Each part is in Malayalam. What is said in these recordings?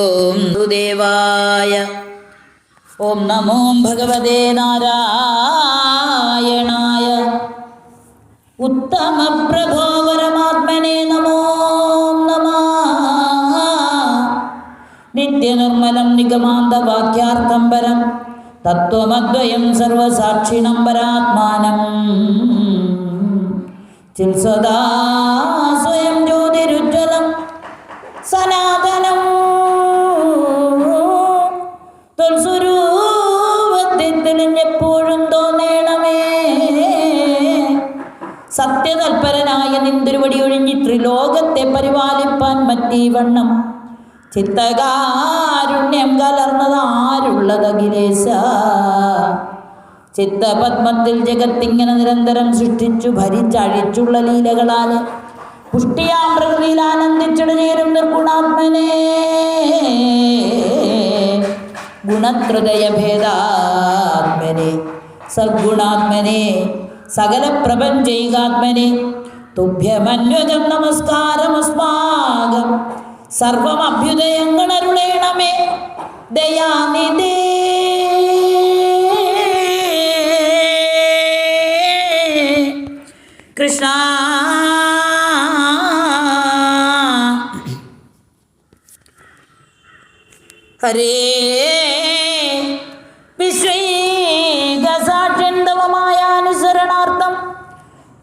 ഓം ദേവായ ഓം നമോ ഭഗവതേ നാരായണായ. ഉത്തമ പ്രഭോ പരമാത്മനെ നമോ നമ. നിത്യനിർമ്മലം നിഗമാന്ത വാക്യാർത്ഥം പരം തത്വമദ്വയം സർവസാക്ഷിണം പരാത്മാനം. ചിത്സദാ സ്വയം ജ്യോതിരുജ്വലം സനാതനം സത്യതൽപരനായ നിന്തിരുവടി ത്രിലോകത്തെ പരിപാലിപ്പാൻ മറ്റീ വണ്ണം. ചിത്തകാരുണ്യം കലർന്നത് ആരുള്ളതഖിലേശ ചിത്തപത്മത്തിൽ ജഗത്തിങ്ങനെ നിരന്തരം സൃഷ്ടിച്ചു ഭരിച്ചഴിച്ചുള്ള ലീലകളാൽ പുഷ്ടിയാം പ്രകൃതിയിൽ ആനന്ദിച്ചിട ചേരും നിർഗുണാത്മനെ. ഗുണത്രതയ ഭേദാത്മനെ സദ്ഗുണാത്മനെ. സകല പ്രപഞ്ചൈകാത്മനെ തുഭ്യമന്വജം നമസ്കാരമസ്മാകം. സർവമഭ്യുദയങ്ങളരുളേണമേ ദയാനിധി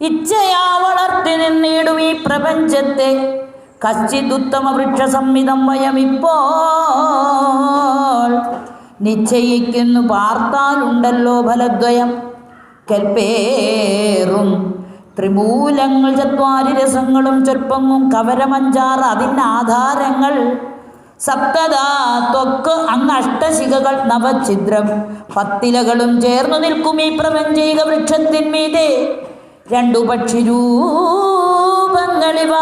ഇച്ഛയാ വളർത്തി നിന്നിടും ഈ പ്രപഞ്ചത്തെ. കശ്ചിതുത്തമ വൃക്ഷ സംഹിതം വയമിപ്പോൾ. നിശ്ചയിക്കുന്നു പാർത്താലുണ്ടല്ലോ ഫലദ്വയം. കൽപ്പേറും ത്രിമൂലങ്ങൾ ചത്വാരി രസങ്ങളും ചെറുപ്പങ്ങും കവരമഞ്ചാറ് അതിന്റെ ആധാരങ്ങൾ സപ്തദാ ത്വക്ക് അങ്ങ് അഷ്ടശിഖകൾ നവഛിദ്രം. പത്തിലകളും ചേർന്നു നിൽക്കും ഈ പ്രപഞ്ചൈക വൃക്ഷത്തിന്മീതെ രണ്ടു പക്ഷി രൂപങ്ങളിവ.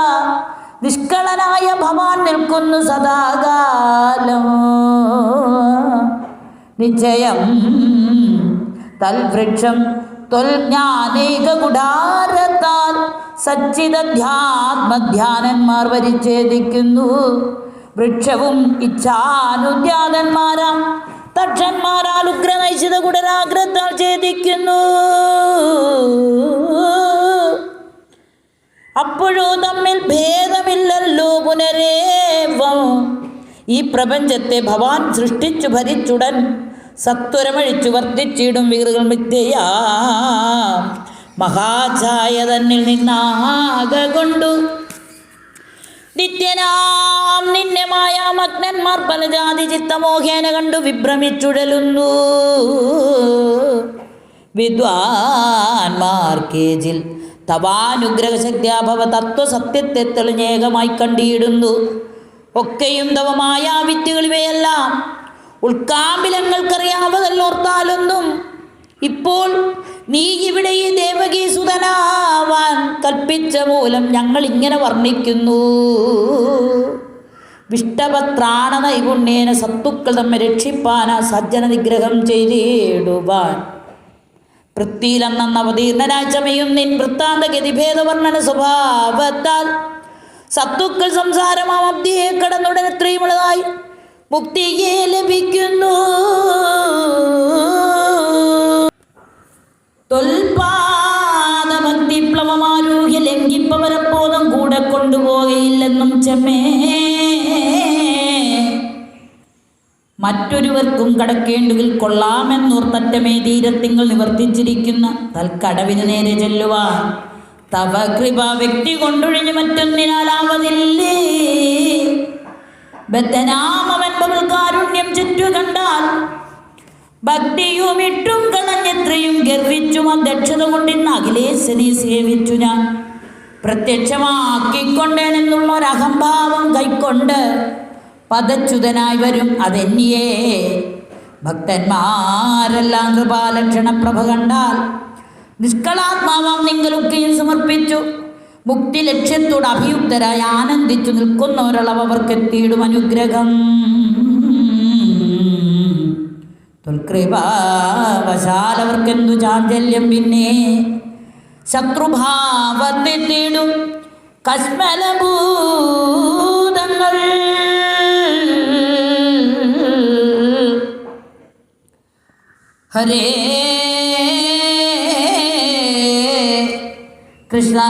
നിഷ്കളനായ ഭവാൻ നിൽക്കുന്നു സദാകാലം. നിശ്ചയം തൽവൃക്ഷം തൊൽജ്ഞാനേക കുടാരത്താൽ സച്ചിതധ്യാത്മധ്യാനന്മാർ വരിച്ഛേദിക്കുന്നു വൃക്ഷവും ഇച്ഛാനുദ്യാതന്മാരാം. തക്ഷന്മാരാൽ ഉഗ്രനൈശിത കുടരാഗ്രത്താൽ ഛേദിക്കുന്നു. അപ്പോഴോ തമ്മിൽ ഭേദമില്ലല്ലോ പുനരേവം. ഈ പ്രപഞ്ചത്തെ ഭവാൻ സൃഷ്ടിച്ചു ഭരിച്ചുടൻ സത്വരമഴിച്ചു വർദ്ധിച്ചിടും വീറുകൾ മിഥ്യയാ. മഹാഛായ തന്നിൽ നിന്നാക കൊണ്ടു നിത്യനാം നിന്നെ മായാമഗ്നന്മാർ പല ജാതി ചിത്തമോഹേന കണ്ടു വിഭ്രമിച്ചുഴലുന്നു. വിദ്വാൻമാർ കേജിൽ തവാനുഗ്രഹശക്തിയാഭവ തത്വസത്യത്തെ തെളിഞ്ഞേകമായി കണ്ടിയിടുന്നു. ഒക്കെയും തവമായ വിത്തുകൾ ഇവയെല്ലാം ഉൾക്കാമ്പിലങ്ങൾക്കറിയാവതല്ലോർത്താലൊന്നും ഇപ്പോൾ നീ ഇവിടെ ഈ ദേവകീ സുതനാവാൻ കൽപ്പിച്ച മൂലം ഞങ്ങൾ ഇങ്ങനെ വർണിക്കുന്നു. വിഷ്ടപത്രാണ നൈപുണ്യേന സത്തുക്കൾ തമ്മിൽ രക്ഷിപ്പാന സജ്ജന നിഗ്രഹം ചെയ്തിടുവാൻ. പൃഥ്വിയിലെന്ന അവതീർണനായി നിൻ വൃത്താന്ത ഗതിഭേദവർണന സ്വഭാവത്താൽ സത്തുക്കൾ സംസാരമാം അബ്ദിയെ കടന്നുടൻ എത്രയുമുള്ളതായി മുക്തിയെ ലഭിക്കുന്നു. തൊൽപാദഭക്തിപ്ലവമാരൂഹ്യ ലംഘിപ്പവരപ്പോതും കൂടെ കൊണ്ടുപോകയില്ലെന്നും ചെമ്മേ. മറ്റൊരുവർക്കും കടക്കേണ്ടുകിൽ കൊള്ളാമെന്നോർത്തറ്റമേ തീരത്തിങ്ങൾ നിവർത്തിച്ചിരിക്കുന്ന തൽക്കടവിന് നേരെ ചെല്ലുവാൻ. തവ കൃപ വ്യക്തി കൊണ്ടൊഴിഞ്ഞു മറ്റൊന്നിനാലാവതില്ലേ? ബദ്ധനാമവൻ കാരുണ്യം ചുറ്റു കണ്ടാൽ ഭക്തിയും ഇട്ടും കളഞ്ഞെത്രയും ഗർവിച്ചും അധ്യക്ഷത കൊണ്ടിന്ന് അഖിലേശ്വരി സേവിച്ചു ഞാൻ. പ്രത്യക്ഷമാക്കിക്കൊണ്ടേനെന്നുള്ള ഒരഹംഭാവം കൈക്കൊണ്ട് പദച്യുതനായി വരും അതെന്നിയേ? ഭക്തന്മാരെല്ലാം കൃപാലക്ഷണ പ്രഭ കണ്ടാൽ നിഷ്കളാത്മാവാം നിങ്ങളൊക്കെയും സമർപ്പിച്ചു. മുക്തി ലക്ഷ്യത്തോട് അഭിയുക്തരായി ആനന്ദിച്ചു നിൽക്കുന്നവരളവ് അവർക്ക് എത്തിയിടും അനുഗ്രഹം. കൃപാവശാലവർക്കെന്തു ചാഞ്ചല്യം പിന്നെ? ശത്രുഭാവത്തെ തേടും കശ്മലഭൂതങ്ങൾ. ഹരേ കൃഷ്ണ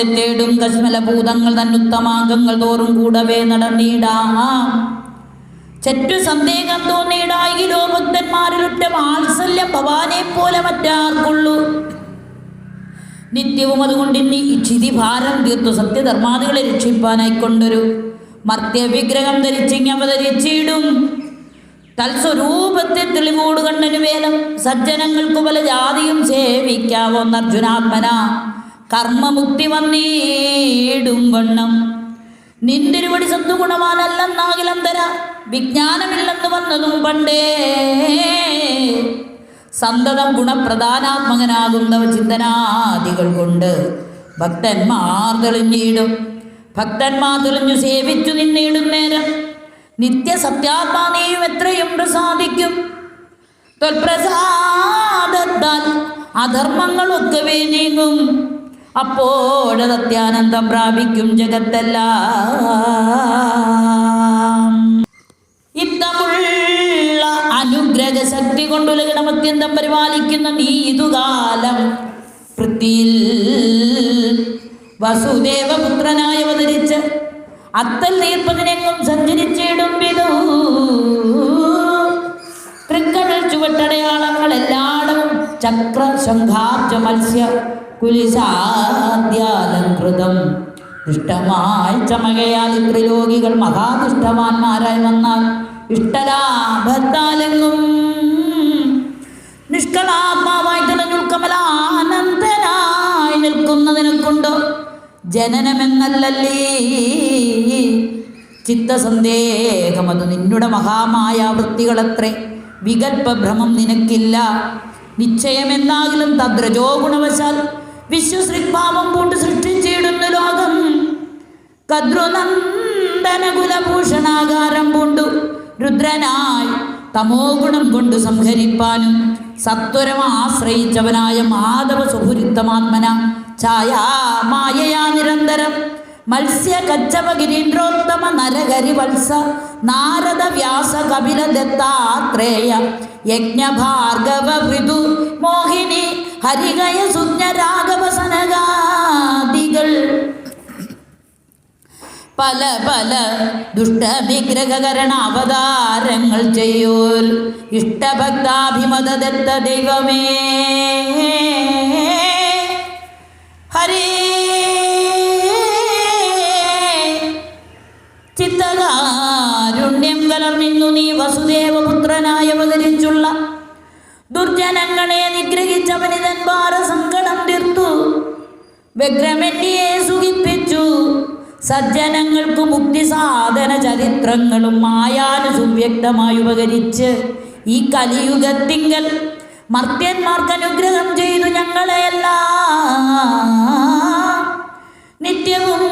ശത്രുഭാവത്തെ തേടും കശ്മലഭൂതങ്ങൾ തന്നുത്തമാംഗങ്ങൾ തോറും കൂടവേ നടന്നിടാ. ചെറ്റു സന്ദേഹം തോന്നിയിടായിരോ ഭക്തന്മാരിലുറ്റ വാത്സല്യം ഭവാനെ പോലെ മറ്റാർക്കുള്ളൂ. നിത്യവും അതുകൊണ്ട് ഇനി ഈ ചിതി ഭാരം തീർത്തു സത്യധർമാദികളെ രക്ഷിപ്പാനായിക്കൊണ്ടൊരു മർത്യവിഗ്രഹം ധരിച്ചിങ് അവതരിച്ചിടും. തൽസ്വരൂപത്തെ തെളിവോട് കണ്ണനു വേദം സജ്ജനങ്ങൾക്ക് പല ജാതിയും സേവിക്കാവോന്ന് അർജുനാത്മന. കർമ്മമുക്തി വന്നേടും വണ്ണം. നിന്തിരുവടി തര വിജ്ഞാനമില്ലെന്ന് വന്നതും പണ്ടേ. സന്തതം ഗുണപ്രധാനാത്മകനാകുന്നവ ചിന്തനാദികൾ കൊണ്ട് ഭക്തന്മാർ തെളിഞ്ഞിടും. ഭക്തന്മാർ തെളിഞ്ഞു സേവിച്ചു നിന്നിടും നേരം. നിത്യസത്യാത്മാനെയും എത്രയും പ്രസാദിക്കും. തൊൽപ്രസാദത്താൽ അധർമ്മങ്ങളൊക്കെ നീങ്ങും അപ്പോഴത് അത്യാനന്ദം പ്രാപിക്കും ജഗത്തല്ല. ഇത്തമുള്ള അനുഗ്രഹ ശക്തി കൊണ്ടുള്ള അത്യന്തം പരിപാലിക്കുന്ന നീ ഇതുകാലം പൃഥ്വിയിൽ വസുദേവപുത്രനായി അവതരിച്ച് അത്തൽ നീർപ്പതിനെങ്ങും സഞ്ചരിച്ചിടും വിധു തൃക്കടൽ ചുവട്ടടയാളങ്ങൾ എല്ലായിടവും ചക്ര ശംഖാബ്ജ മത്സ്യ കുലിശാദ്യാലംകൃതം ദുഷ്ടമായി ചമകയാൽ ത്രിലോകികൾ മഹാദുഷ്ടവാന്മാരായി വന്നാൽ ഇഷ്ടലാഭത്താലെങ്ങും നിഷ്കളാത്മാവായി തിളഞ്ഞുൾക്കമലാനന്ദനായി നിൽക്കുന്നതിനെക്കൊണ്ടോ ജനനമെന്നല്ലല്ലേ? ചിത്തസന്ദേഹം അത് നിന്നുടെ മഹാമായ വൃത്തികളത്രേ വികൽപ്പഭ്രമം നിനക്കില്ല. നിശ്ചയമെന്നാകിലും തദ്രജോ ഗുണവശാൽ വിശ്വസൃഗ്ഭാവം കൊണ്ട് സൃഷ്ടിച്ചിടുന്ന ലോകം. കദ്രുനന്ദനകുലഭൂഷണാകാരം കൊണ്ടു രുദ്രനായി തമോ ഗുണം കൊണ്ട് സംഹരിപ്പാനും സത്വരം ആശ്രയിച്ചവനായ മാധവ സുഹുരിത്തമാത്മന ഛായാ മായയാ നിരന്തരം. മത്സ്യ കച്ചവ ഗിരീന്ദ്രോത്തമ നരഹരി വത്സ നാരദ വ്യാസ കപില ദത്താത്രേയ യജ്ഞ ഭാർഗവ മൃദു മോഹിനി ഹരികയ സുജ്ഞ രാഘവ സനകാദികൾ പല പല ദുഷ്ടവിഗ്രഹകരണ അവതാരങ്ങൾ ചെയ്യൂർ ഇഷ്ടഭക്താഭിമതദത്ത ദൈവമേ. ഹരേ. ചിത്തകാരുണ്യം കലർന്നിന്നു നീ വസുദേവപുത്രനായി അവതരിച്ചുള്ള ദുർജനങ്ങളെ നിഗ്രഹിച്ചവനിതൻ ഭാരസങ്കടം തീർത്തു. വ്യഗ്രമെന്നിയെ സുഖിപ്പിച്ചു. സജ്ജനങ്ങൾക്ക് മുക്തി സാധന ചരിത്രങ്ങളും മായാന് സുവ്യക്തമായി ഉപകരിച്ച് ഈ കലിയുഗത്തിങ്കൽ മർത്യന്മാർക്ക് അനുഗ്രഹം ചെയ്തു ഞങ്ങളെയെല്ലാം. നിത്യവും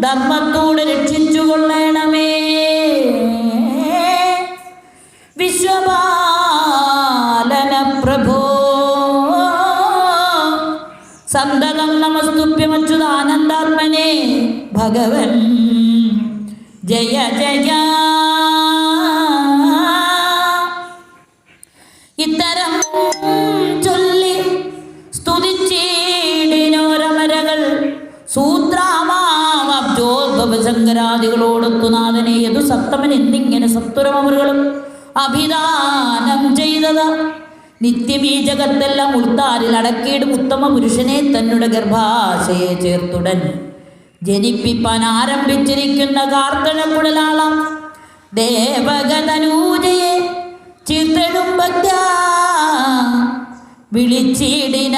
ധർമ്മത്തോട് രക്ഷിച്ചു കൊള്ളണമേ നമസ്തുഭ്യമച്യുതാനന്ദാത്മനെ ഭഗവൻ ജയ ജയ. ഇത്തരം ചൊല്ലി സ്തുതിച്ചീടിനോരമരകൾ സൂത്രാമാവബ്ജോദ്ഭവ ശങ്കരാദികളോടൊത്തു നാഥനെ യതു സപ്തമൻ എന്നിങ്ങനെ സത്വരമറുകളും അഭിദാനം ചെയ്തത്. നിത്യം ഈ ജഗത്തെല്ലാം ഉൾത്താരിൽ അടക്കിയിടും ഉത്തമ പുരുഷനെ തന്നുടെ ഗർഭാശയെ ചേർത്തുടൻ. ജനിപ്പിപ്പാൻ ആരംഭിച്ചിരിക്കുന്ന കാർത്തന കുടലാളം ദേവഗതനൂജയെ ചിത്രം ഭക്ത വിളിച്ചിടിന.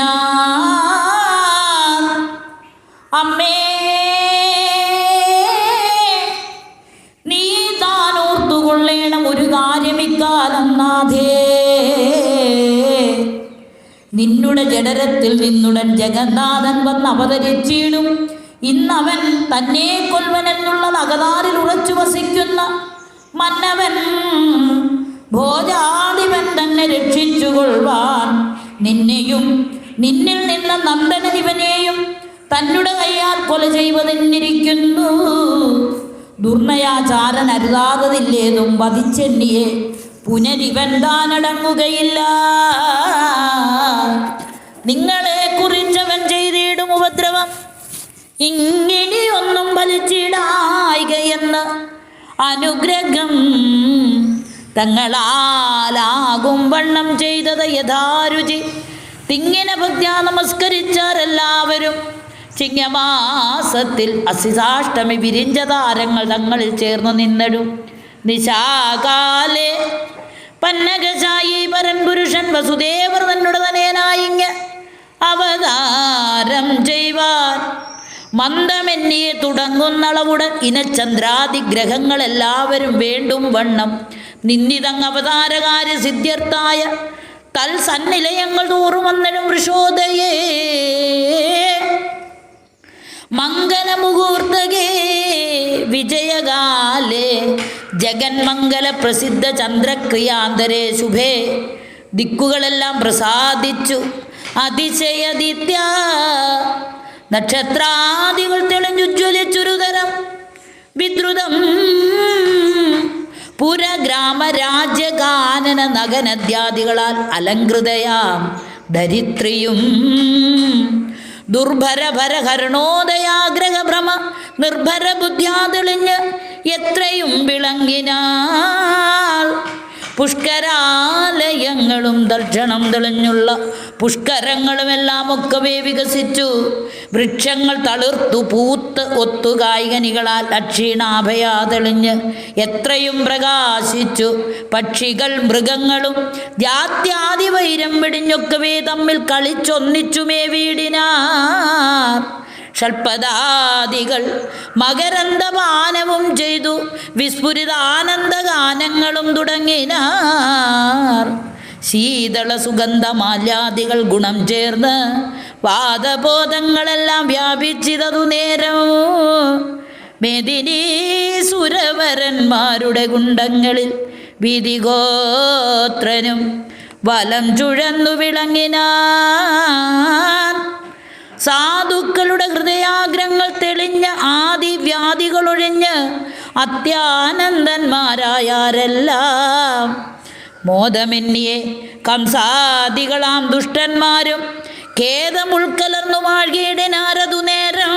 അമ്മേ നിന്നുടെ ജഡരത്തിൽ നിന്നുടൻ ജഗന്നാഥൻ വന്ന് അവതരിച്ചിടും. ഇന്നവൻ തന്നെ കൊൽവനെന്നുള്ള നഗതാറിൽ ഉറച്ചു വസിക്കുന്ന മന്നവൻ ഭോജാധിപൻ തന്നെ രക്ഷിച്ചുകൊള്ളുവാൻ നിന്നെയും നിന്നിൽ നിന്ന നന്ദനനിവനെയും തന്നുടെ കയ്യാൽ കൊല ചെയ്വതെന്നിരിക്കുന്നു ദുർണയാചാരൻ അരുതാതതില്ലേതും വധിച്ചെന്നിയെ പുനരിവൻ താനടങ്ങുകയില്ല നിങ്ങളെ കുറിച്ചവൻ ചെയ്തിടും ഉപദ്രവം. ഇങ്ങിനിയൊന്നും ഫലിച്ചിടായികയെന്ന് അനുഗ്രഹം തങ്ങളാലാകും വണ്ണം ചെയ്തത് യഥാരുചി. തിങ്ങിന ഭക്തി നമസ്കരിച്ചാരെല്ലാവരും ചിങ്ങമാസത്തിൽ അസിതാഷ്ടമി വിരിഞ്ച താരങ്ങൾ തങ്ങളിൽ ചേർന്ന് നിന്നടും. നിശാകാലേ പന്നകശായി പരൻ പുരുഷൻ വസുദേവർ തന്നുടെ തനയനായിങ്ങ് അവതാരം ചെയ്യുവാൻ. മന്ദമെന്നിയെ തുടങ്ങുന്നളവുടൻ ഇനചന്ദ്രാദി എല്ലാവരും വേണ്ടും വണ്ണം. നിന്നിതങ് അവതാരകാര്യ സിദ്ധ്യർത്ഥായ തൽ സന്നിലയങ്ങൾ തോറും വന്നിടും വൃഷോദയേ. മംഗലമുഹൂർത്തകേ വിജയകാലേ ജഗന്മംഗല പ്രസിദ്ധ ചന്ദ്രക്രിയാന്തരേ ശുഭേ. ദിക്കുകളെല്ലാം പ്രസാദിച്ചു. അതിശയദിത്യ നക്ഷത്രാദികൾ തെളിഞ്ഞുജ്വലിച്ചൊരു തരം വിദ്രുതം പുരഗ്രാമരാജ്യകാനന നഗനദ്യാദികളാൽ അലങ്കൃതയാം ധരിത്രിയും ദുർഭരഭര ഹരണോദയാഗ്രഹഭ്രമ നിർഭര ബുദ്ധ്യാതെളിഞ്ഞ് എത്രയും വിളങ്ങിനാൾ പുഷ്കരാലയങ്ങളും ദർശനം തെളിഞ്ഞുള്ള പുഷ്കരങ്ങളുമെല്ലാം ഒക്കവേ വികസിച്ചു. വൃക്ഷങ്ങൾ തളിർത്തു പൂത്ത് ഒത്തു കായികനികളാൽ അക്ഷീണാഭയാ തെളിഞ്ഞ് എത്രയും പ്രകാശിച്ചു. പക്ഷികൾ മൃഗങ്ങളും ജാത്യാതി വൈരം വെടിഞ്ഞൊക്കവേ തമ്മിൽ കളിച്ചൊന്നിച്ചുമേ വീടിനാർ. ഷൽപദാദികൾ മകരന്ദപാനവും ചെയ്തു. വിസ്ഫുരിത ആനന്ദഗാനങ്ങളും തുടങ്ങിനാർ. ശീതള സുഗന്ധമാല്യാദികൾ ഗുണം ചേർന്ന് വാദബോധങ്ങളെല്ലാം വ്യാപിച്ചതു നേരം. മെതിനീ സുരവരന്മാരുടെ ഗുണ്ടങ്ങളിൽ വിധിഗോത്രനും വലം ചുഴന്നു വിളങ്ങിനാൻ സാധുക്കളുടെ ഹൃദയാഗ്രങ്ങൾ തെളിഞ്ഞ ആദി വ്യാധികളൊഴിഞ്ഞ് അത്യാനന്ദന്മാരായാരെല്ലാം. മോദമെന്നിയെ കംസാദികളാം ദുഷ്ടന്മാരും ഖേദമുൾക്കലർന്നു നാരതു നേരം.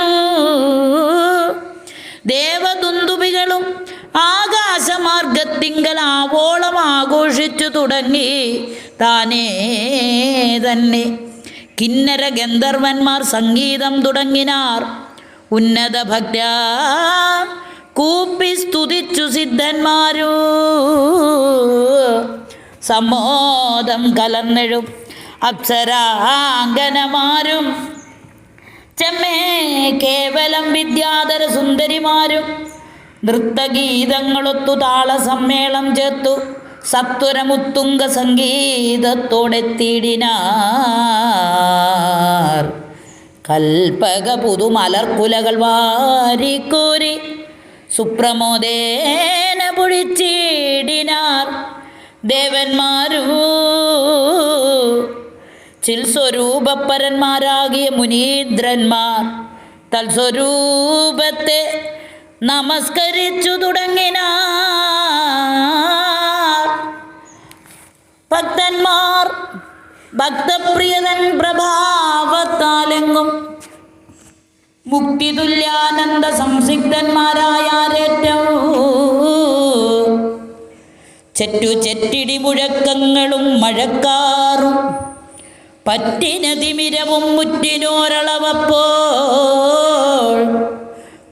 ദേവദുന്തുപികളും ആകാശമാർഗത്തിങ്കൽ ആവോളം ആഘോഷിച്ചു തുടങ്ങി. താനേ തന്നെ കിന്നര ഗന്ധർവന്മാർ സംഗീതം തുടങ്ങിനാർ. ഉന്നത ഭക്ത കൂപ്പി സ്തുതിച്ചു സിദ്ധന്മാരൂ. സമ്മോദം കലർന്നെഴും അപ്സരാംഗനമാരും. ചെമ്മേ കേവലം വിദ്യാധര സുന്ദരിമാരും. നൃത്തഗീതങ്ങളൊത്തു താള സമ്മേളം ചേർത്തു സംഗീതത്തോടെ തീടിനാർ കൽപ്പക പുതുമലർക്കുലകൾ വാരിക്കോരി സുപ്രമോദേന പൊഴിച്ചിടിനാർ. ദേവന്മാരൂ ചിൽസ്വരൂപപ്പരന്മാരാകിയ മുനീന്ദ്രന്മാർ തൽസ്വരൂപത്തെ നമസ്കരിച്ചു തുടങ്ങിനാർ. ഭക്തന്മാർ ഭക്തപ്രിയതൻ പ്രഭാവത്താലെങ്ങും മുക്തിതുല്യാനന്ദ സംസിഗ്ധന്മാരായാരേറ്റവും ചെറ്റു ചെറ്റിടി മുഴക്കങ്ങളും മഴക്കാറും പറ്റിനതിമിരവും മുറ്റിനോരളവപ്പോൾ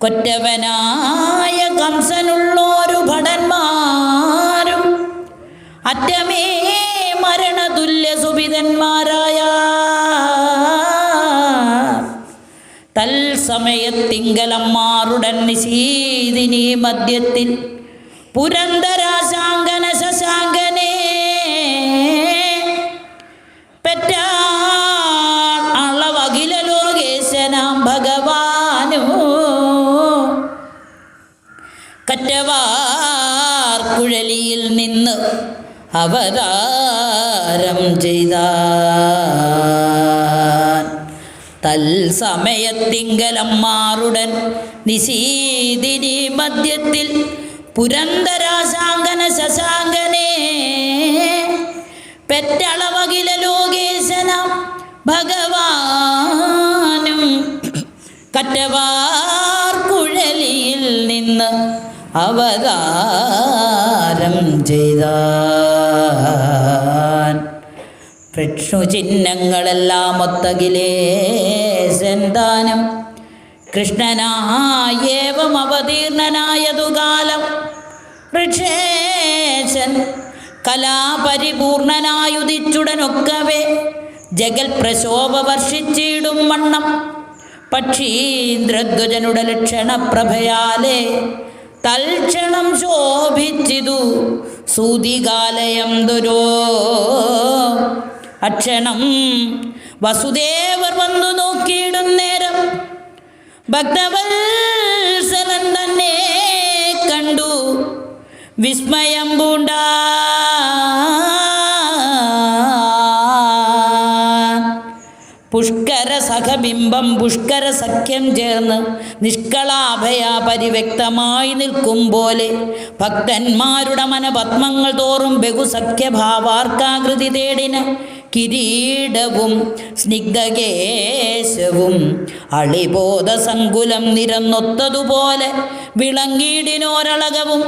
കൊറ്റവനായ കംസനുള്ളോരു ഭടന്മാരും അറ്റമേ തൽസമയത്തിങ്കലമ്മാറുടൻ നിശീതിനി മദ്യത്തിൽ പുരന്തരാശാങ്കന ശശാങ്കനെ പെറ്റാൾ അളവകില ലോകേശനാം ഭഗവാനു. കറ്റവാർ കുഴലിയിൽ നിന്ന് അവതാരം ചെയ്താൻ തൽസമയത്തിങ്കലമ്മാറുടൻ നിശീതിനി മധ്യത്തിൽ പുരന്തരാശാങ്കന ശശാങ്കനെ. പെറ്റളവകില ലോകേശനം ഭഗവാനും കറ്റവാർക്കുഴലിയിൽ നിന്ന് അവതാരം ചെയ്താൻ. ചിഹ്നങ്ങളെല്ലാം ഒത്തകിലേ സെന്താനം. കൃഷ്ണനായേവം അവതീർണനായതു കാലം ഋഷേശൻ കലാപരിപൂർണനായുദിച്ചുടനൊക്കവേ ജഗൽ പ്രശോഭ വർഷിച്ചിടും വണ്ണം. പക്ഷീന്ദ്രധ്വജനുടെ ലക്ഷണപ്രഭയാലേ തൽക്ഷണം ശോഭിച്ചിതു. സൂതികാലയം ദുരോ അക്ഷണം. വസുദേവർ വന്നു നോക്കിയിടും നേരം. ഭക്തവത്സരൻ തന്നെ കണ്ടു. വിസ്മയം പൂണ്ട. പുഷ്കര സഖബിംബം പുഷ്കര സഖ്യം ചേർന്ന് നിഷ്കളാഭയ പരിവ്യക്തമായി നിൽക്കും പോലെ ഭക്തന്മാരുടെ മനപത്മങ്ങൾ തോറും ബഹുസഖ്യഭാവാർക്കാകൃതി തേടിന കിരീടവും സ്നിഗ്ധകേശവും അളിബോധ സങ്കുലം നിരന്നൊത്തതുപോലെ വിളങ്ങീടിനോരളകവും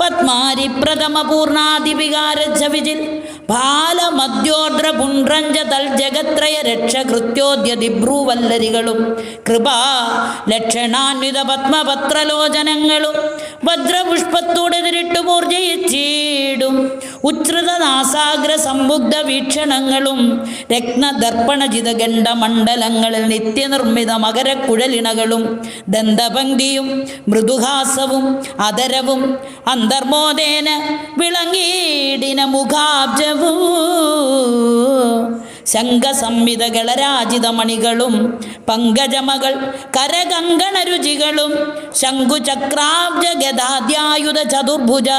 പത്മാരി പ്രഥമ ബാലമദ്യോദ്ര പുണ്ട്രഞ്ച തൽ ജഗത്രയ രക്ഷകൃത്യോദ്യ ദിബ്രൂവല്ലരികളും കൃപാ ലക്ഷണാന്വിത പത്മപത്രലോചനങ്ങളും വജ്രപുഷ്പത്തോടെതിരിട്ടു മൂർജയിച്ചീടും ഉച്ഛൃത നാസാഗ്ര സംബുദ്ധ വീക്ഷണങ്ങളും രത്നദർപ്പണജിതഗണ്ഡ ഗണ്ഡമണ്ഡലങ്ങളിൽ നിത്യനിർമ്മിത മകരക്കുഴലിണകളും ദന്തപംക്തിയും മൃദുഹാസവും അതരവും അന്തർമോദേന വിളങ്ങീടിന മുഖാബ്ജവും ശംഖസംവിധകളരാജിതമണികളും പങ്കജമകൾ കരകങ്കണ രുചികളും ശംഖുചക്രാബ്ജ ഗതാദ്യായുധ ചതുർഭുജ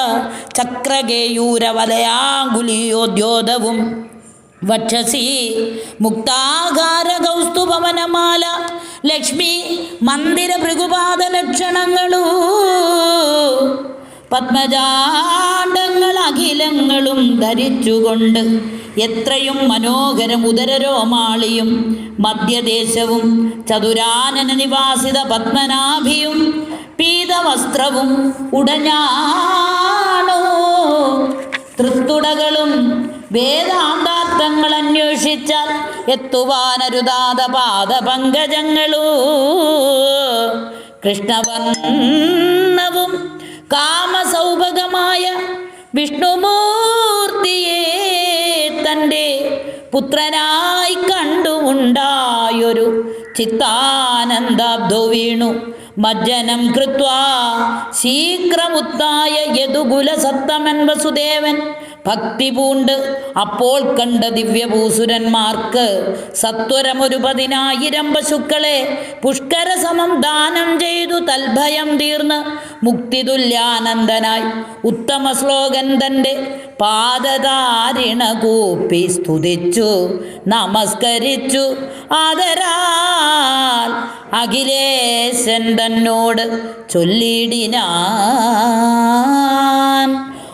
ചക്രകേയൂര വലയാങ്കുലിയോദ്യോതവും വക്ഷസി മുക്താകാര കൗസ്തുഭവനമാല ലക്ഷ്മി മന്ദിര ഭൃഗുപാദ ലക്ഷണങ്ങളൂ പത്മജാണ്ടങ്ങൾ അഖിലങ്ങളും ധരിച്ചുകൊണ്ട് എത്രയും മനോഹരം ഉദരരോമാളിയും മധ്യദേശവും ചതുരാനന നിവാസിത പത്മനാഭിയും പീതവസ്ത്രവും ഉടഞ്ഞാണോ? തൃത്തുടകളും വേദാന്താർത്ഥങ്ങൾ അന്വേഷിച്ചാൽ എത്തുവാനരുതാത പാദപങ്കജങ്ങളൂ കൃഷ്ണവർണവും കാമസൗഭഗമായ വിഷ്ണുമൂർത്തിയെ തന്റെ പുത്രനായി കണ്ടുമുണ്ടായൊരു ചിത്താനന്ദാബ്ദോ വീണു. മജ്ജനം കൃത്വാ ശീഘ്രമുത്തായ യദുകുലസത്തമൻ വസുദേവൻ ഭക്തി പൂണ്ട്. അപ്പോൾ കണ്ട ദിവ്യഭൂസുരന്മാർക്ക് സത്വരമൊരു പതിനായിരം പശുക്കളെ പുഷ്കര സമം ദാനം ചെയ്തു തൽഭയം തീർന്ന് മുക്തിതുല്യാനന്ദനായി. ഉത്തമ ശ്ലോകൻ തന്റെ പാദതാരിണ കൂപ്പി സ്തുതിച്ചു നമസ്കരിച്ചു. ആദരാൽ അഖിലേശൻ തന്നോട് ചൊല്ലിടിനാൻ.